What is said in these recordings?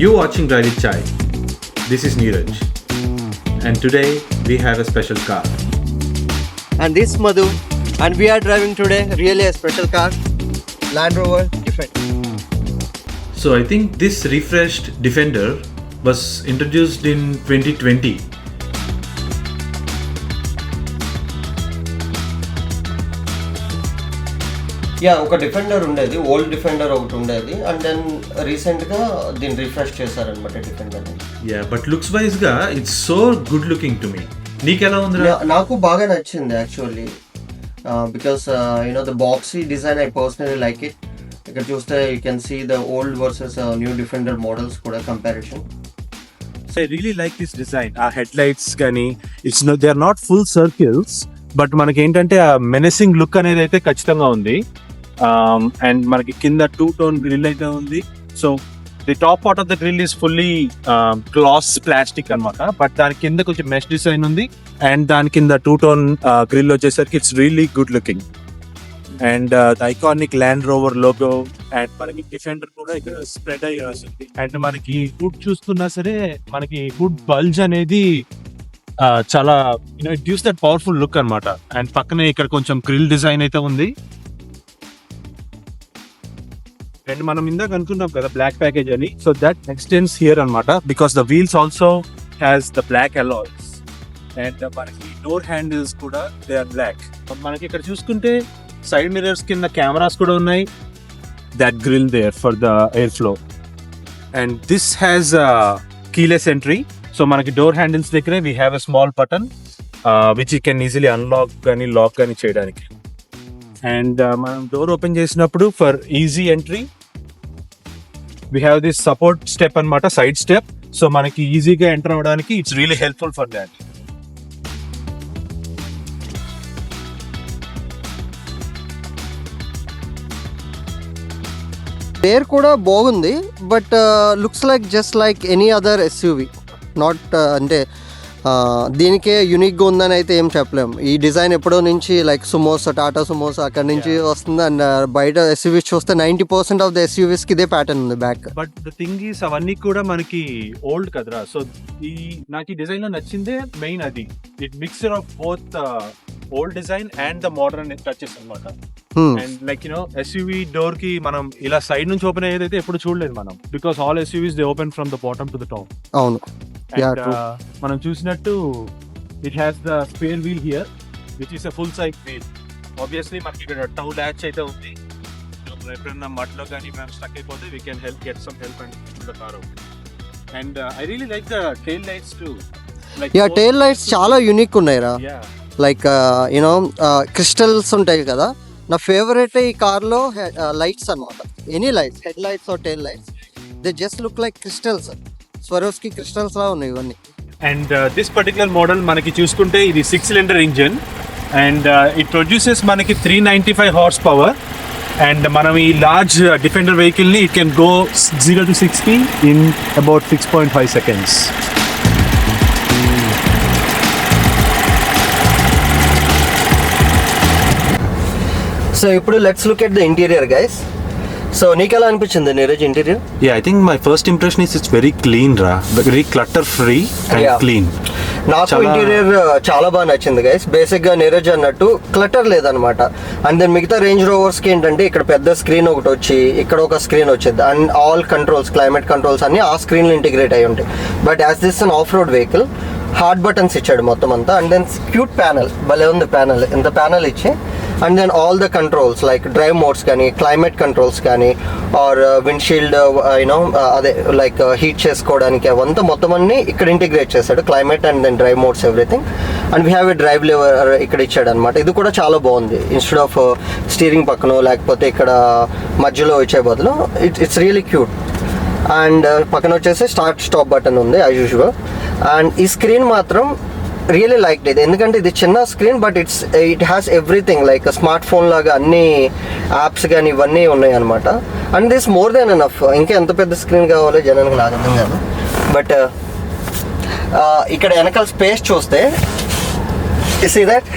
You watching Rally Chai. This is Neeraj. And today we have a special car. And this Madhu, and we are driving today really a special car, Land Rover Defender. So I think this refreshed Defender was introduced in 2020. Yeah ఒక Defender ఉండేది old Defender ఒకటి ఉండేది and then రీసెంట్గా దీన్ని refresh చేశారనమాట డిఫెండర్ని Yeah, but looks wise గా it's so good looking to me. నీకెలా ఉందిరా? నాకు బాగా నచ్చింది actually because you know the boxy design I personally like it ఇక్కడ చూస్తే you can see the old versus new Defender models కూడా comparison I really like this design. ఆ headlights కానీ it's no they are not full circles but మనకి ఏంటంటే ఆ menacing look అనేది అయితే ఖచ్చితంగా ఉంది. అండ్ మనకి కింద టూ టోన్ గ్రిల్ అయితే ఉంది. So the top part of the grille is fully glass plastic అన్నమాట. బట్ దాని కింద కొంచెం మెష్ డిజైన్ ఉంది. అండ్ దాని కింద టూ టోన్ గ్రిల్ వచ్చేసరికి it's really good looking and iconic Land Rover logo and మనకి డిఫెండర్ కూడా ఇక్కడ స్ప్రెడ్ అయ్యి వస్తుంది అండ్ మనకి హుడ్ చూస్తున్నా సరే మనకి హుడ్ బల్జ్ అనేది uh, చాలా you know it uses that powerful look అన్నమాట. అండ్ పక్కనే ఇక్కడ కొంచెం గ్రిల్ డిజైన్ అయితే ఉంది. అండ్ మనం ఇందాక అనుకున్నాం కదా బ్లాక్ ప్యాకేజ్ అని. సో దట్ ఎక్స్టెన్స్ హియర్ అన్నమాట. Because the wheels also has the black alloys and మనకి డోర్ హ్యాండిల్స్ కూడా దే ఆర్ బ్లాక్ మనకి ఇక్కడ చూసుకుంటే సైడ్ మిరర్స్ కింద కెమెరాస్ కూడా ఉన్నాయి. That grille there for the airflow and this has keyless entry so మనకి డోర్ హ్యాండిల్స్ దగ్గరే we have a small button which you can easily unlock కానీ లాక్ కానీ చేయడానికి. అండ్ మనం డోర్ ఓపెన్ చేసినప్పుడు for easy entry we have this support step అన్నమాట side step so మనకి ఈజీగా ఎంటర్ అవ్వడానికి it's really helpful for that పేరు కూడా బాగుంది but looks like just like any other SUV not అంటే దీనికే యూనిక్గా ఉందని అయితే ఏం చెప్పలేం. ఈ డిజైన్ ఎప్పుడో నుంచి లైక్ సుమోస్ టాటా సుమోస్ అక్కడ నుంచి వస్తుంది అండ్ బయట ఎస్యూవీస్ చూస్తే నైంటీ పర్సెంట్ ఆఫ్ ద ఎస్యూవీస్కి ఇదే ప్యాటర్న్ ఉంది back but the thing is అవన్నీ కూడా మనకి ఓల్డ్ కదరా. సో ఈ నాకు ఈ డిజైన్లో నచ్చిందే మెయిన్ అది. It mixer of both old design and the modern touches అనమాట and like you know SUV డోర్కి మనం ఇలా సైడ్ నుంచి ఓపెన్ అయ్యేదైతే ఎప్పుడు చూడలేదు మనం. Because all SUVs they open from the bottom to the top అవును. Uh, మనం చూసినట్టు it has the spare wheel here which is a full size wheel obviously మనకి ఇక్కడ టౌ ల్యాచ్ అయితే ఉంది. మనం ఎప్పుడైనా మట్లో కానీ మనం స్టక్ అయిపోతే we can help get some help and the car and I really like the tail lights too yeah tail lights చాలా యూనిక్ ఉన్నాయి రా యా లైక్ యూనో క్రిస్టల్స్ ఉంటాయి కదా. నా ఫేవరెట్ ఈ కార్లో లైట్స్ అనమాట any lights head lights or tail lights they just look like crystals Swarovski crystals లా ఉన్నాయి ఇవన్నీ. అండ్ దిస్ పర్టికులర్ మోడల్ మనకి చూసుకుంటే ఇది six cylinder engine and it produces మనకి three ninety five horse power and మనం ఈ large Defender వెహికల్ని it can go zero to sixty in about six point five seconds so ఇప్పుడు let's look at the interior guys so నీకు ఎలా అనిపించింది Neeraj interior I think my first impression is it's very clean, ra. Very clutter free and Yeah. clean. నాకు interior చాలా బాగా నచ్చింది guys బేసిక్గా నీరజ్ అన్నట్టు క్లటర్ లేదనమాట అండ్ దెన్ మిగతా రేంజ్ రోవర్స్కి ఏంటంటే ఇక్కడ పెద్ద స్క్రీన్ ఒకటి వచ్చి ఇక్కడ ఒక స్క్రీన్ వచ్చింది. And all controls climate controls అన్ని ఆ స్క్రీన్లో ఇంటిగ్రేట్ అయి ఉంటాయి. But as this an off road vehicle hard buttons ఇచ్చాడు మొత్తం అంతా. అండ్ దెన్ క్యూట్ ప్యానల్ భలే ఉంది ప్యానల్ ఇంత ప్యానల్ ఇచ్చి and then all the controls like drive modes కానీ క్లైమేట్ కంట్రోల్స్ కానీ ఆర్ విండ్షీల్డ్ యూనో అదే లైక్ హీట్ uh, చేసుకోవడానికి అవంతా మొత్తం అన్ని ఇక్కడ ఇంటిగ్రేట్ చేశాడు. Climate and then drive modes everything and we have a drive lever ఇక్కడ ఇచ్చాడు అనమాట ఇది కూడా చాలా బాగుంది. ఇన్స్టెడ్ ఆఫ్ స్టీరింగ్ పక్కన లేకపోతే ఇక్కడ మధ్యలో ఇచ్చే బదులు it it's really cute and పక్కన వచ్చేసి స్టార్ట్ స్టాప్ బటన్ ఉంది యాజ్ యూజువల్ అండ్ ఈ స్క్రీన్ మాత్రం రియలీ లైక్ ఇది ఎందుకంటే ఇది చిన్న screen but it's it has everything like smart phone లాగా అన్ని యాప్స్ కానీ ఇవన్నీ ఉన్నాయి అనమాట and this more than enough ఇంకా ఎంత పెద్ద స్క్రీన్ కావాలో జనానికి నాకు అర్థం కాదు. బట్ uh, uh, ఇక్కడ వెనకాల స్పేస్ చూస్తే ఇస్ దట్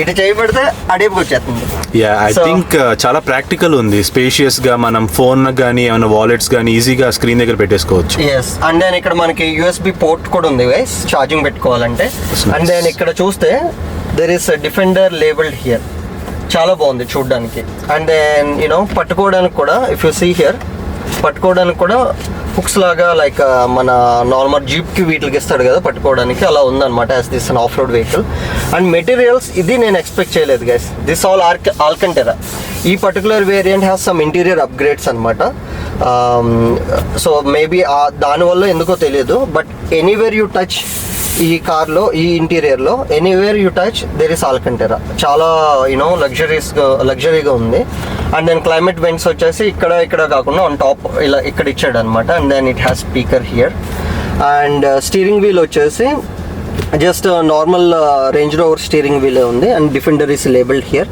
ఇటు చేయబడితే అడేపుకి వచ్చేస్తుంది. యా ఐ థింక్ చాలా ప్రాక్టికల్ ఉంది. స్పేషియస్గా మనం ఫోన్ కానీ ఏమైనా వాలెట్స్ కానీ ఈజీగా స్క్రీన్ దగ్గర పెట్టేసుకోవచ్చు. ఎస్ అండ్ దెన్ ఇక్కడ మనకి యూఎస్బి పోర్ట్ కూడా ఉంది గైస్ ఛార్జింగ్ పెట్టుకోవాలంటే. అండ్ దెన్ ఇక్కడ చూస్తే there is Defender labelled here చాలా బాగుంది చూడడానికి. అండ్ దెన్ యూనో పట్టుకోవడానికి కూడా ఇఫ్ యూ సీ హియర్ పట్టుకోవడానికి కూడా హుక్స్ లాగా లైక్ మన నార్మల్ జీప్కి వీటికి ఇస్తాడు కదా పట్టుకోవడానికి. అలా ఉందన్నమాట as this an off road vehicle and materials ఇది నేను ఎక్స్పెక్ట్ చేయలేదు guys this all arc Alcantara ఈ particular variant has some interior upgrades అనమాట సో మేబీ దానివల్ల ఎందుకో తెలియదు బట్ ఎనీవేర్ యూ టచ్ ఈ కార్లో ఈ ఇంటీరియర్లో anywhere you touch there is Alcantara చాలా యూనో లగ్జరీస్ లగ్జరీగా ఉంది. అండ్ దెన్ క్లైమేట్ వెంట్స్ వచ్చేసి ఇక్కడ ఇక్కడ కాకుండా ఆన్ టాప్ ఇలా ఇక్కడ ఇచ్చాడు అనమాట and then it has speaker here and steering wheel వచ్చేసి just normal Range Rover steering వీలే ఉంది. And Defender is labelled here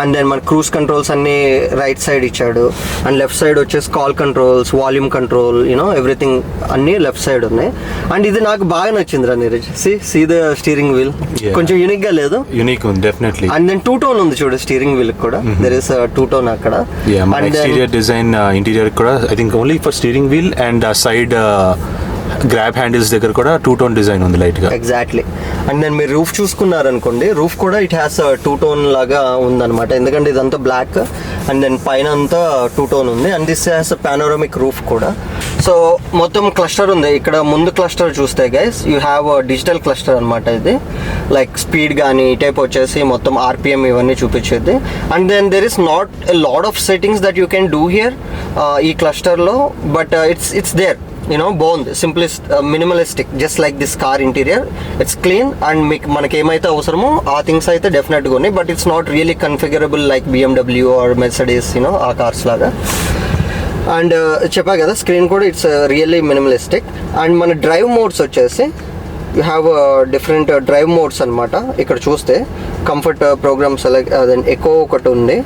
and then మన క్రూజ్ కంట్రోల్స్ అన్ని రైట్ సైడ్ ఇచ్చాడు. అండ్ లెఫ్ట్ సైడ్ వచ్చేసి call controls volume control you know everything అన్ని left side ఉన్నాయి. And ఇది నాకు బాగా నచ్చింది రా Neeraj see see the steering wheel. కొంచెం యూనిక్గా లేదు. యూనిక్ ఉంది definitely and then two tone ఉంది చూడు స్టీరింగ్ వీల్ కూడా. దెర్ ఇస్ టూ టోన్ అక్కడ. Then- ఎక్స్టీరియర్ డిజైన్ ఇంటీరియర్ కూడా I think only for steering wheel and side grab handles దగ్గర కూడా టూ టోన్ డిజైన్ ఉంది లైట్గా ఎగ్జాక్ట్లీ అండ్ దెన్ మీరు రూఫ్ చూసుకున్నారనుకోండి రూఫ్ కూడా ఇట్ హ్యాస్ టూ టోన్ లాగా ఉందన్నమాట. ఎందుకంటే ఇదంతా బ్లాక్ అండ్ దెన్ పైన అంతా టూ టోన్ ఉంది and this has panoramic roof కూడా. సో మొత్తం క్లస్టర్ ఉంది. ఇక్కడ ముందు క్లస్టర్ చూస్తే guys you have digital cluster అనమాట ఇది. లైక్ స్పీడ్ కానీ ఈ టైప్ వచ్చేసి మొత్తం ఆర్పిఎం ఇవన్నీ చూపించేది. And then there is not a lot of settings that you can do here ఈ క్లస్టర్లో but it's it's there you know బాగుంది simplest minimalistic just like this car interior it's clean and మీకు మనకి ఏమైతే అవసరమో ఆ things అయితే డెఫినెట్గా ఉన్నాయి. But it's not really configurable like BMW or Mercedes you know ఆ కార్స్ లాగా. అండ్ చెప్పా కదా స్క్రీన్ కూడా ఇట్స్ రియల్లీ మినిమలిస్టిక్ అండ్ మన డ్రైవ్ మోడ్స్ వచ్చేసి you have different drive modes అనమాట ఇక్కడ చూస్తే కంఫర్ట్ ప్రోగ్రామ్స్ అలాగే అదే ఎక్కువ ఒకటి ఉంది.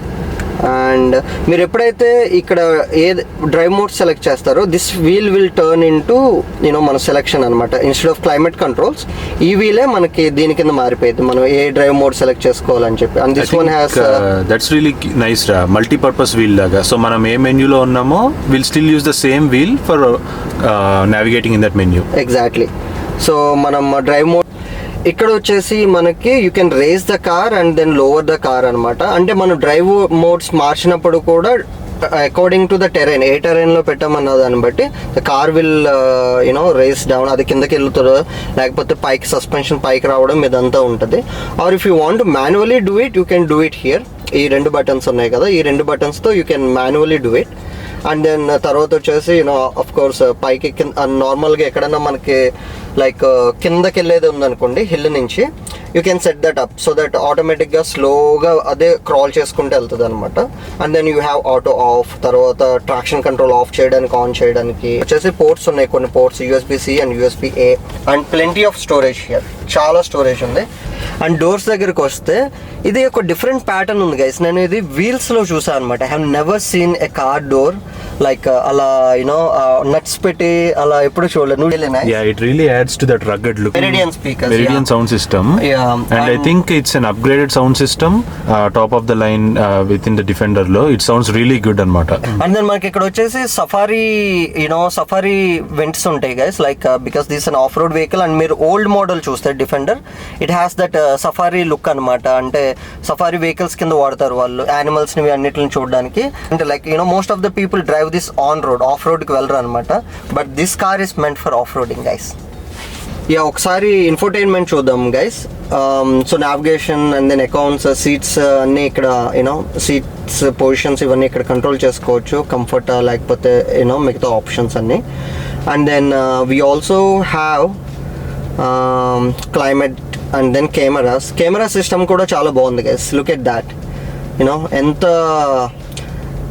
అండ్ మీరు ఎప్పుడైతే ఇక్కడ ఏ డ్రైవ్ మోడ్ సెలెక్ట్ చేస్తారో this wheel will turn into you know మన సెలెక్షన్ అనమాట ఇన్స్టెడ్ ఆఫ్ క్లైమేట్ కంట్రోల్స్ ఈ వీలే మనకి దీని కింద మారిపోయింది. మనం ఏ డ్రైవ్ మోడ్ సెలెక్ట్ చేసుకోవాలని చెప్పి. And this one has that's really nice రా మల్టీపర్పస్ వీల్ లాగా. సో మనం ఏ మెన్యూలో ఉన్నామో will still use the same wheel for navigating in that menu exactly so మనం డ్రైవ్ మోడ్ ఇక్కడ వచ్చేసి మనకి you can raise the car and then lower the car అనమాట అంటే మనం డ్రైవ్ మోడ్స్ మార్చినప్పుడు కూడా అకార్డింగ్ టు ద టెరైన్ ఏ టెరైన్లో పెట్టామన్న దాన్ని బట్టి the car will you know raise down అది కిందకి వెళ్తుందో లేకపోతే పైకి సస్పెన్షన్ పైకి రావడం ఇదంతా ఉంటుంది. Or if you want manually do it you can do it here ఈ రెండు బటన్స్ ఉన్నాయి కదా ఈ రెండు బటన్స్తో you can manually do it and then తర్వాత వచ్చేసి యూనో అఫ్ కోర్స్ పైకి కింద నార్మల్గా ఎక్కడన్నా మనకి లైక్ uh, కిందకి వెళ్ళేది ఉందనుకోండి హిల్ నుంచి you can set that up so that ఆటోమేటిక్గా స్లోగా అదే క్రాల్ చేసుకుంటూ వెళ్తుంది అనమాట and then you have auto off తర్వాత ట్రాక్షన్ కంట్రోల్ ఆఫ్ చేయడానికి ఆన్ చేయడానికి. వచ్చేసి పోర్ట్స్ ఉన్నాయి కొన్ని ports USB C and USB A and plenty of storage here చాలా స్టోరేజ్ ఉంది. అండ్ డోర్స్ దగ్గరికి వస్తే ఇది ఒక డిఫరెంట్ ప్యాటర్న్ ఉంది గైస్ నేను ఇది వీల్స్లో చూసాను అనమాట I have never seen a car door like అలా యునో నట్స్ uh, పెట్టి అలా ఎప్పుడు చూడలేదు. నువ్వు adds to that rugged look Meridian speakers, Meridian yeah. Sound system Yeah, I and- think it's an upgraded sound system top of the line with in the డిఫెండర్లో it sounds really good అనమాట and then మనకి ఇక్కడ వచ్చేసి safari you know safari vents ఉంటాయి guys like because this an off road vehicle and మీరు old model చూస్తే Defender it has that safari look అనమాట అంటే safari vehicles కింద వాడతారు వాళ్ళు యానిమల్స్ని అన్నిటిని చూడడానికి. అంటే like you know most of the people drive this on road off రోడ్కి వెళ్ళరు అనమాట but this car is meant for off roading guys yeah ఒకసారి ఇన్ఫోటైన్మెంట్ చూద్దాం guys so navigation and then accounts seats అన్నీ ఇక్కడ యూనో సీట్స్ పొజిషన్స్ ఇవన్నీ ఇక్కడ control చేసుకోవచ్చు. కంఫర్ట్ uh, లేకపోతే యూనో మిగతా ఆప్షన్స్ అన్నీ. And then we also have climate and then cameras camera system కూడా చాలా బాగుంది guys look at that you know ఎంత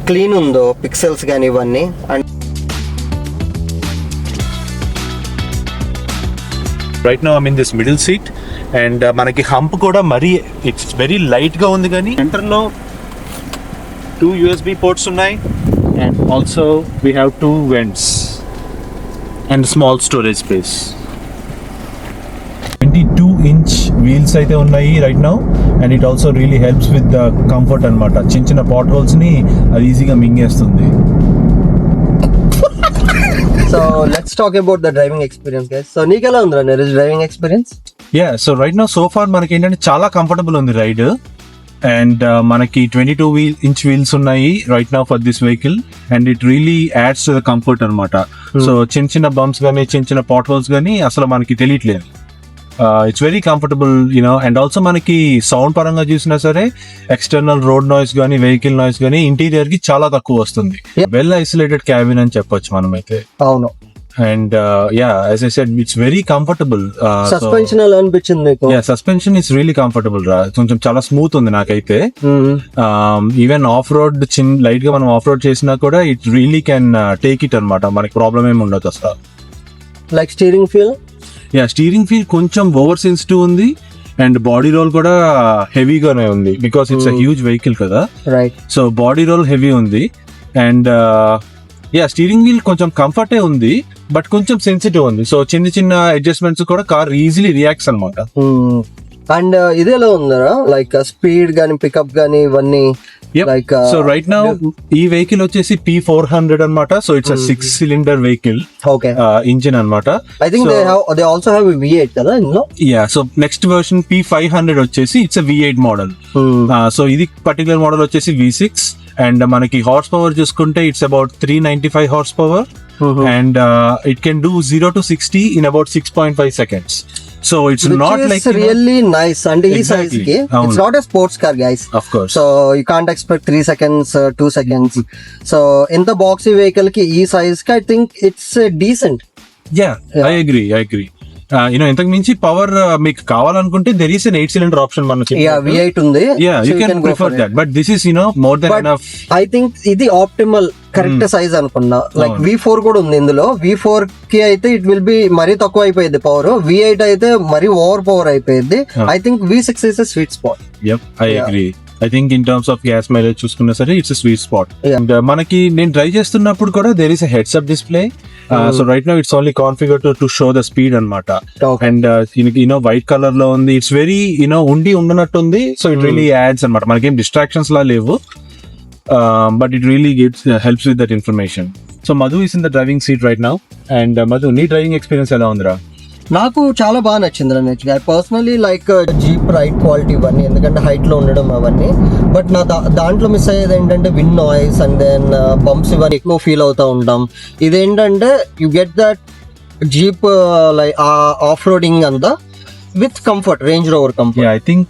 క్లీన్ ఉందో పిక్సెల్స్ కానీ ఇవన్నీ. And right no I mean this middle seat and మనకి హంప్ కూడా మరీ ఇట్స్ వెరీ లైట్గా ఉంది కానీ సెంటర్లో టూ యూఎస్బి పోర్ట్స్ ఉన్నాయి and also we have two vents and small storage space twenty two inch wheels అయితే ఉన్నాయి right now and it also really helps with the comfort అనమాట చిన్న చిన్న పాట్ హోల్స్ని అది ఈజీగా మింగేస్తుంది. So let's talk about the driving experience guys so నీకు ఎలా ఉందిరా Neeraj driving experience ya so right now so far మనకి ఏంటంటే చాలా కంఫర్టబుల్ ఉంది రైడ్ అండ్ మనకి twenty two wheel inch wheels ఉన్నాయి right now for this vehicle and it really adds to the comfort అనమాట సో చిన్న చిన్న బంప్స్ కానీ చిన్న చిన్న పాట్ హోల్స్ కానీ అసలు మనకి తెలియట్లేదు. It's very comfortable you know and also మనకి సౌండ్ పరంగా చూసినా సరే ఎక్స్టర్నల్ రోడ్ నాయిస్ కానీ వెహికల్ నాయిస్ కానీ ఇంటీరియర్కి చాలా తక్కువ వస్తుంది. వెల్ ఐసోలేటెడ్ క్యాబిన్ అని చెప్పొచ్చు మనమైతే. అవును. And yeah as I said it's very comfortable suspension ఎలా అనిపించింది yeah suspension is really comfortable రా. కొంచెం చాలా స్మూత్ ఉంది నాకైతే. ఈవెన్ ఆఫ్ రోడ్ చిన్న లైట్గా మనం ఆఫ్ రోడ్ చేసినా కూడా it really can take it అన్నమాట. మనకి ప్రాబ్లం ఏమి ఉండదు అసలు. Like steering feel yeah steering feel కొంచెం ఓవర్ సెన్సిటివ్ ఉంది అండ్ బాడీ రోల్ కూడా హెవీగానే ఉంది బికాస్ ఇట్స్ హ్యూజ్ వెహికల్ కదా. Right so body roll heavy ఉంది అండ్ యా స్టీరింగ్ వీల్ కొంచెం కంఫర్టే ఉంది బట్ కొంచెం సెన్సిటివ్ ఉంది. సో చిన్న చిన్న అడ్జస్ట్మెంట్స్ కూడా కార్ ఈజీలీ రియాక్ట్స్ అనమాట అండ్ ఇది ఎలా ఉందరా? లైక్ స్పీడ్ గానీ పికప్ గానీ ఇవన్నీ లైక్ సో రైట్ నౌ ఈ వెహికల్ వచ్చేసి పి ఫోర్ హండ్రెడ్ అనమాట so it's six cylinder vehicle okay engine అనమాట I think they have they also have V eight కదా ఇందులో? Yeah so next version P five hundred వచ్చేసి it's V eight model so ఇది particular model వచ్చేసి V six and మనకి horse power చూసుకుంటే it's about three ninety five horsepower and it can do zero to sixty in about six point five seconds so it's not like really nice అంటే ఈ size Exactly. కి అవును. It's not a sports car guys of course so you can't expect three seconds two seconds so ఇంత boxy వెహికల్కి ఈ సైజ్కి I think it's decent yeah I agree I agree you know ఇంతకు మించి power మీకు కావాలనుకుంటే there is an eight cylinder option మనం yeah V eight ఉంది. Ya you can prefer that but this is you know more than enough I think ఇది optimal correct size అనుకున్నా. Like. V four కూడా ఉంది ఇందులో. వి ఫోర్కి అయితే ఇట్ విల్ బి మరీ తక్కువ అయిపోయింది పవర్ వి ఎయిట్ అయితే మరీ ఓవర్ పవర్ అయిపోయింది. I think V six is sweet spot I. Agree I think in terms of gas mileage చూసుకున్నా సరే ఇట్స్ స్వీట్ స్పాట్. అండ్ మనకి నేను డ్రైవ్ చేస్తున్నప్పుడు కూడా there is heads up display. So right now it's only configure to to show the speed అనమాట. And you know white కలర్లో ఉంది. It's very you know ఉండి ఉండనట్టు ఉంది సో ఇట్. రియలీ యాడ్స్ అనమాట మనకేం డిస్ట్రాక్షన్స్ లా లేవు. But it really gets helps with that information so Madhu is in the driving seat right now and Madhu నీ డ్రైవింగ్ ఎక్స్పీరియన్స్ ఎలా ఉందిరా? నాకు చాలా బాగా నచ్చింది రమేష్ గారు. Personally like jeep ride quality ఇవన్నీ ఎందుకంటే హైట్లో ఉండడం అవన్నీ. బట్ నా దా- దాంట్లో మిస్ అయ్యేది ఏంటంటే wind noise and then bumps ఇవన్నీ ఎక్కువ ఫీల్ అవుతూ ఉంటాం. ఇదేంటంటే you get that jeep like off roading అంతా with comfort Range Rover comfort I think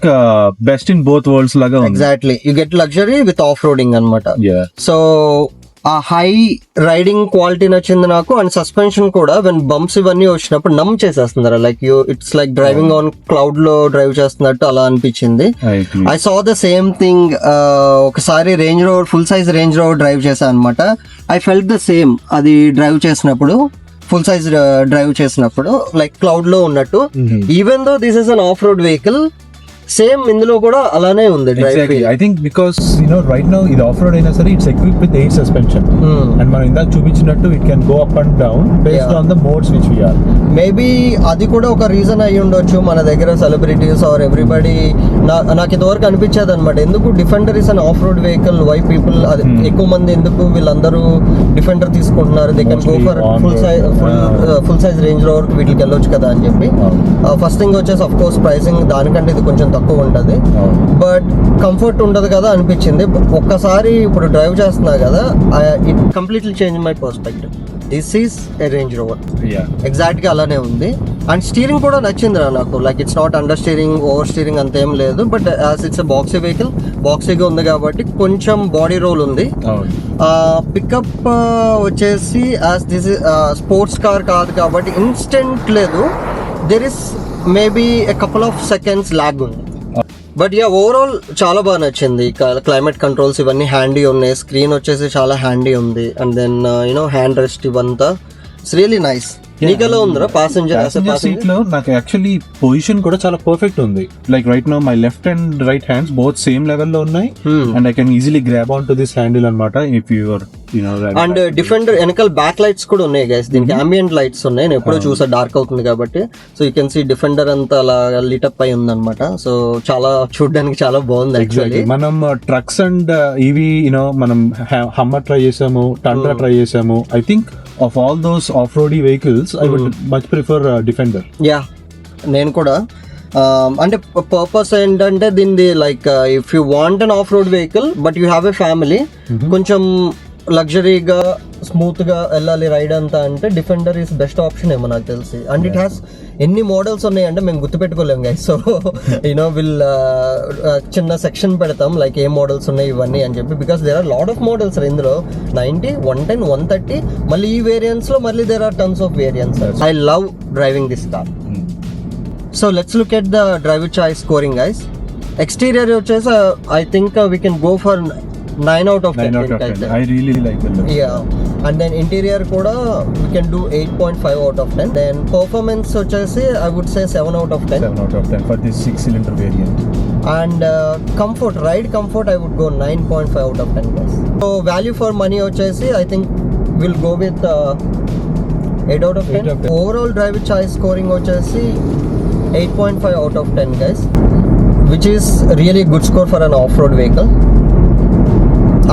best in both worlds లాగా exactly you get luxury with off roading అనమాట so ఆ high riding quality నచ్చింది నాకు అండ్ సస్పెన్షన్ కూడా when bumps ఇవన్నీ వచ్చినప్పుడు numb చేసేస్తున్నారు? Like you it's like driving on క్లౌడ్లో drive చేస్తున్నట్టు అలా అనిపించింది. I saw the same thing ఒకసారి Range Rover full size Range Rover drive చేశాను అనమాట ఐ ఫెల్ట్ ద సేమ్ అది డ్రైవ్ చేసినప్పుడు ఫుల్ సైజ్ డ్రైవ్ చేసినప్పుడు లైక్ క్లౌడ్లో ఉన్నట్టు. Even though this is an off road vehicle same ఇందులో కూడా అలానే ఉంది I think because you know right now ఇది ఆఫ్ రోడ్ అయినా సరే it's equip with eight suspension and మనం ఇందాక చూపించినట్టు it can go up and down based. On the modes which we are maybe అది కూడా ఒక రీజన్ అయి ఉండొచ్చు మన దగ్గర సెలబ్రిటీస్ ఆర్ ఎవ్రీబడి నాకు ఇంతవరకు అనిపించేది అనమాట ఎందుకు Defender is an off road vehicle why people అది Hmm. ఎక్కువ మంది ఎందుకు వీళ్ళందరూ డిఫెండర్ తీసుకుంటున్నారు? They can go for full. Size full. Full size Range Rover వీటికి వెళ్ళొచ్చు కదా అని చెప్పి. ఫస్ట్ థింగ్ వచ్చేసి అఫ్ కోర్స్ ప్రైసింగ్ దానికంటే ఇది కొంచెం తక్కువ ఉంటుంది. బట్ కంఫర్ట్ ఉండదు కదా అనిపించింది. ఒక్కసారి ఇప్పుడు డ్రైవ్ చేస్తున్నా కదా it completely change my perspective this is a Range Rover ya ఎగ్జాక్ట్గా అలానే ఉంది. అండ్ స్టీరింగ్ కూడా నచ్చిందిరా నాకు. Like it's not under steering over steering అంతేం లేదు. But as it's boxy vehicle బాక్సీగా ఉంది కాబట్టి కొంచెం బాడీ రోల్ ఉంది. పికప్ వచ్చేసి యాజ్ దిస్ స్పోర్ట్స్ కార్ కాదు కాబట్టి ఇన్స్టెంట్ లేదు. There is maybe a couple of seconds lag ఉంది. బట్ యా ఓవరాల్ చాలా బాగా నచ్చింది. క్లైమేట్ కంట్రోల్స్ ఇవన్నీ హ్యాండీ ఉన్నాయి. స్క్రీన్ వచ్చేసి చాలా హ్యాండీ ఉంది. And then you know hand rest ఇవంతా. ఇట్స్ రియలీ నైస్ నీకెలా ఉందిరా? ప్యాసింజర్ ప్యాసింజర్ సీట్లో నాకు యాక్చువల్లీ పొజిషన్ కూడా చాలా పర్ఫెక్ట్ ఉంది. Like right no my left and right hands both same లెవెల్లో ఉన్నాయి. Hmm. And I can easily grab on to this handle అనమాట ఇఫ్ యూర్ అండ్ డిఫెండర్ వెనకాల బ్యాక్ లైట్స్ కూడా ఉన్నాయి గైస్ దీనికి అంబియంట్ లైట్స్ ఉన్నాయి. నేను ఎప్పుడో చూసా డార్క్ అవుతుంది కాబట్టి. So you can see Defender అంతా అలా లిటప్ అయి ఉందన్నమాట. సో చాలా చూడడానికి చాలా బాగుంది యాక్చువల్లీ మనం ట్రక్స్ అండ్ ఇవి యూనో మనం హమ్మర్ ట్రై చేసాము టండ్రా ట్రై చేసాము. I think of all those off roady vehicles I would much prefer Defender yeah నేను కూడా. Um, అంటే పర్పస్ ఏంటంటే దీనిది like if you want an off road vehicle but you have a family కొంచెం లగ్జరీగా స్మూత్గా వెళ్ళాలి రైడ్ అంతా అంటే డిఫెండర్ ఈస్ బెస్ట్ ఆప్షన్ ఏమో నాకు తెలిసి. అండ్ ఇట్ హ్యాస్ ఎన్ని మోడల్స్ ఉన్నాయంటే మేము గుర్తుపెట్టుకోలేము guys so you know will uh, చిన్న సెక్షన్ పెడతాం లైక్ ఏ మోడల్స్ ఉన్నాయి ఇవన్నీ అని చెప్పి. Because there are lot of models ఇందులో. Ninety one ten one thirty మళ్ళీ ఈ వేరియంట్స్లో మళ్ళీ there are tons of variants I love driving this car so let's look at the driver choice scoring guys exterior వచ్చేసి uh, I think we can go for nine out of ten ten I really like yeah and then interior కూడా we can do eight point five out of ten then performance వచ్చేసి I would say seven out of ten seven out of ten for this six cylinder variant and comfort ride comfort I would go nine point five out of ten guys so value for money వచ్చేసి I think will go with eight out of ten Eight out of 10. Overall drive choice scoring వచ్చేసి eight point five out of ten guys which is really good score for an off road vehicle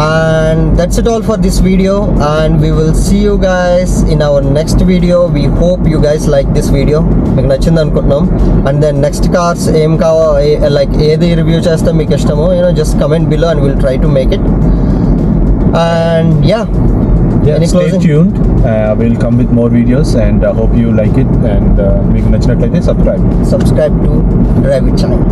and that's it all for this video and we will see you guys in our next video we hope you guys like this video మీకు నచ్చింది అనుకుంటున్నాం and then next cars ఏం కావా like ఏది review చేస్తే మీకు ఇష్టమో you know just comment below and will try to make it and yeah Any stay closing? Tuned will come with more videos and hope you like it and మీకు నచ్చినట్లయితే subscribe subscribe to drive it channel